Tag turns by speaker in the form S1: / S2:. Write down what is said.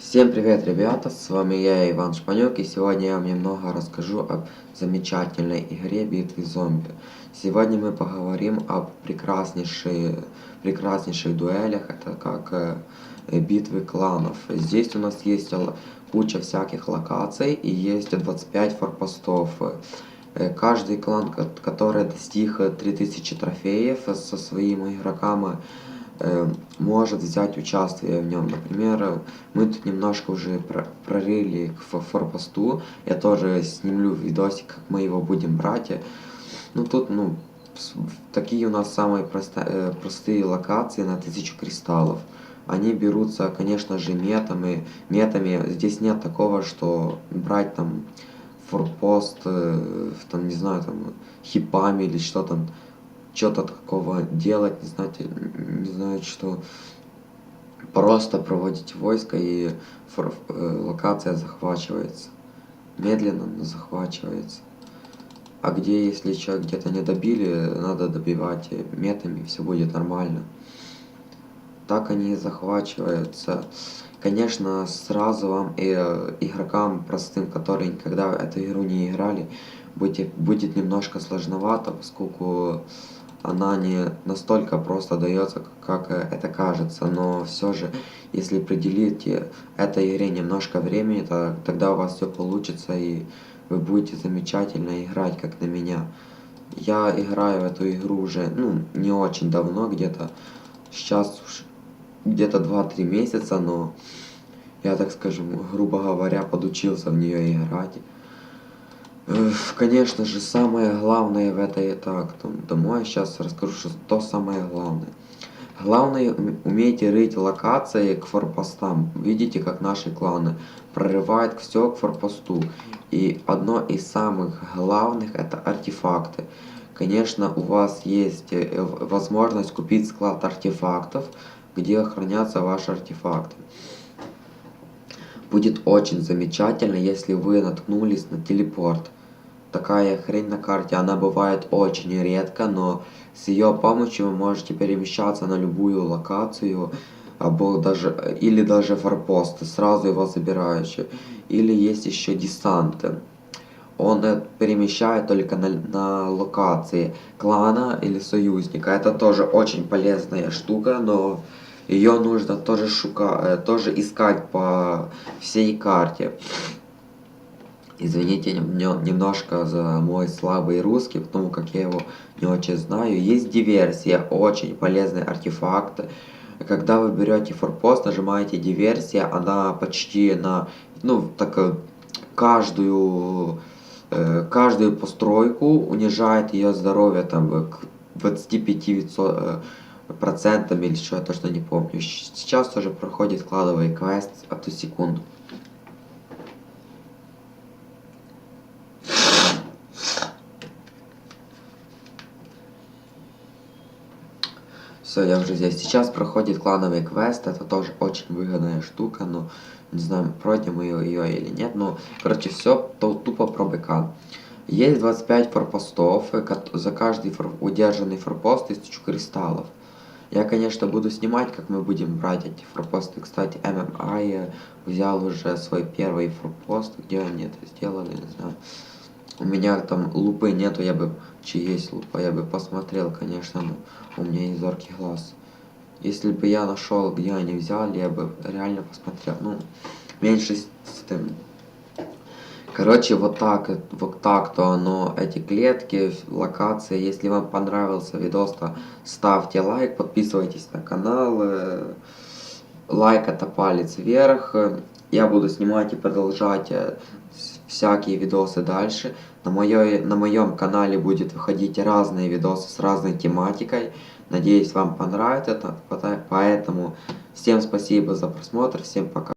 S1: Всем привет, ребята! С вами я, Иван Шпанюк, и сегодня я вам немного расскажу об замечательной игре Битвы зомби. Сегодня мы поговорим об прекраснейших, прекраснейших дуэлях, это как э, битвы кланов. Здесь у нас есть куча всяких локаций и есть 25 форпостов. Э, каждый клан, который достиг 3000 трофеев со своими игроками, Э, может взять участие в нем. Например, мы тут немножко уже прорыли к форпосту. Я тоже снимлю видосик, как мы его будем брать. Ну тут, ну, такие у нас самые просто, э, простые локации на 1000 кристаллов. Они берутся, конечно же, метами. метами. Здесь нет такого, что брать там форпост, э, там, не знаю, там, хипами или что там что-то такого делать, не знаете, не знаю, что просто проводить войско и э, локация захвачивается. Медленно, но захвачивается. А где, если человек где-то не добили, надо добивать метами, все будет нормально. Так они захвачиваются. Конечно, сразу вам и э, игрокам простым, которые никогда эту игру не играли, будет, будет немножко сложновато, поскольку она не настолько просто дается, как это кажется, но все же, если определите этой игре немножко времени, то тогда у вас все получится и вы будете замечательно играть, как на меня. Я играю в эту игру уже, ну, не очень давно, где-то сейчас где-то 2-3 месяца, но я, так скажем, грубо говоря, подучился в нее играть. Конечно же, самое главное в этой... Так, там, домой сейчас расскажу, что то самое главное. Главное, умейте рыть локации к форпостам. Видите, как наши кланы прорывают все к форпосту. И одно из самых главных это артефакты. Конечно, у вас есть э, возможность купить склад артефактов, где хранятся ваши артефакты. Будет очень замечательно, если вы наткнулись на телепорт такая хрень на карте. Она бывает очень редко, но с ее помощью вы можете перемещаться на любую локацию, або даже, или даже форпосты, сразу его забирающие. Или есть еще десанты. Он э, перемещает только на, на локации клана или союзника. Это тоже очень полезная штука, но ее нужно тоже, шука, э, тоже искать по всей карте. Извините немножко за мой слабый русский, потому как я его не очень знаю. Есть диверсия, очень полезный артефакт. Когда вы берете форпост, нажимаете диверсия, она почти на, ну, так, э, каждую, э, каждую постройку унижает ее здоровье там к 25 процентам или что, я точно не помню. Сейчас тоже проходит кладовый квест, то секунду. Все, я уже здесь. Сейчас проходит клановый квест, это тоже очень выгодная штука, но не знаю, пройдем мы ее или нет, но, короче, все то, тупо про БК. Есть 25 форпостов, за каждый фор, удержанный форпост 1000 кристаллов. Я, конечно, буду снимать, как мы будем брать эти форпосты. Кстати, ММА взял уже свой первый форпост, где они это сделали, не знаю. У меня там лупы нету, я бы, чи есть лупа, я бы посмотрел, конечно, но у меня есть зоркий глаз. Если бы я нашел, где они взяли, я бы реально посмотрел. Ну, меньше с тем. Короче, вот так, вот так то оно, эти клетки, локации. Если вам понравился видос, то ставьте лайк, подписывайтесь на канал. Э, лайк это палец вверх. Я буду снимать и продолжать э, всякие видосы дальше. На, моей, на моем канале будет выходить разные видосы с разной тематикой. Надеюсь, вам понравится это. Поэтому всем спасибо за просмотр. Всем пока.